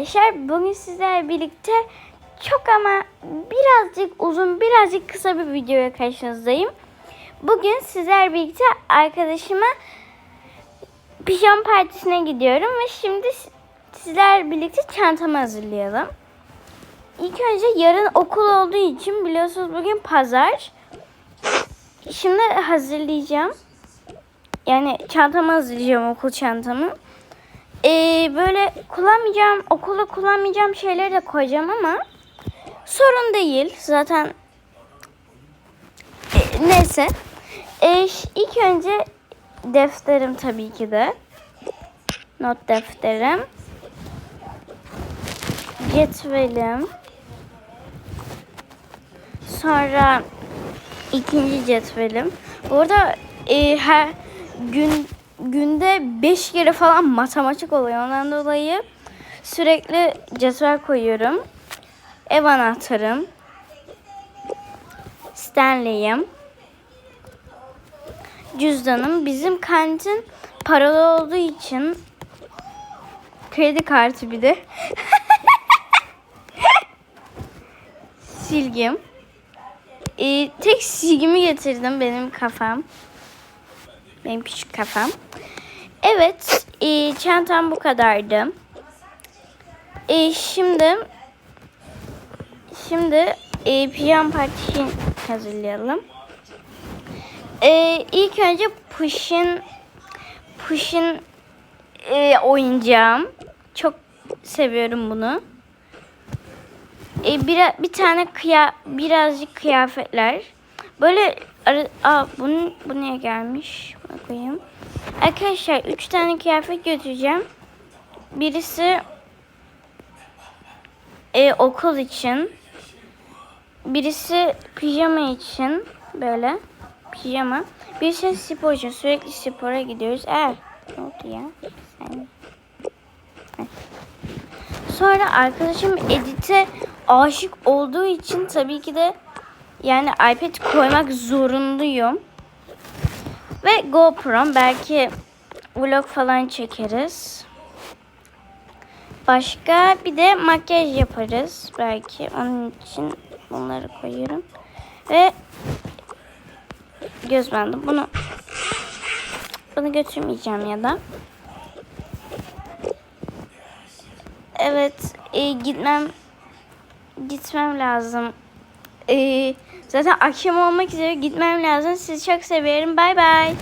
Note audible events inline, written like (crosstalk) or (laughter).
Arkadaşlar bugün sizlerle birlikte çok ama birazcık uzun birazcık kısa bir videoya karşınızdayım. Bugün sizlerle birlikte arkadaşıma pijama partisine gidiyorum ve şimdi sizlerle birlikte çantamı hazırlayalım. İlk önce yarın okul olduğu için biliyorsunuz bugün pazar. Şimdi hazırlayacağım. Yani çantamı hazırlayacağım okul çantamı. Ee, böyle kullanmayacağım, okulda kullanmayacağım şeyleri de koyacağım ama sorun değil. Zaten Ee, neyse. Ş- ilk önce defterim tabii ki de. Not defterim. Cetvelim. Sonra ikinci cetvelim. Bu e, her gün günde 5 kere falan matematik oluyor. Ondan dolayı sürekli cetvel koyuyorum. Ev anahtarım. Stanley'im. Cüzdanım. Bizim kantin paralı olduğu için kredi kartı bir de. (laughs) Silgim. Ee, tek silgimi getirdim benim kafam. Benim küçük kafam. Evet, e, çantam bu kadardı. E, şimdi şimdi e, pijama partisi hazırlayalım. E, ilk önce Push'in Push'in e, oyuncağım. Çok seviyorum bunu. E, bir, bir tane kıya, birazcık kıyafetler. Böyle ara, aa, bunu, bu niye gelmiş? Buna koyayım. Arkadaşlar üç tane kıyafet götüreceğim. Birisi e, okul için. Birisi pijama için. Böyle pijama. Birisi spor için. Sürekli spora gidiyoruz. Eğer ne oldu ya? Sen... Sonra arkadaşım edite aşık olduğu için tabii ki de yani iPad koymak zorundayım. Ve GoPro belki vlog falan çekeriz. Başka bir de makyaj yaparız belki. Onun için bunları koyuyorum. Ve göz bandı. Bunu bunu götürmeyeceğim ya da. Evet, e, gitmem gitmem lazım. E, zaten akşam olmak üzere gitmem lazım. Sizi çok seviyorum. Bay bay.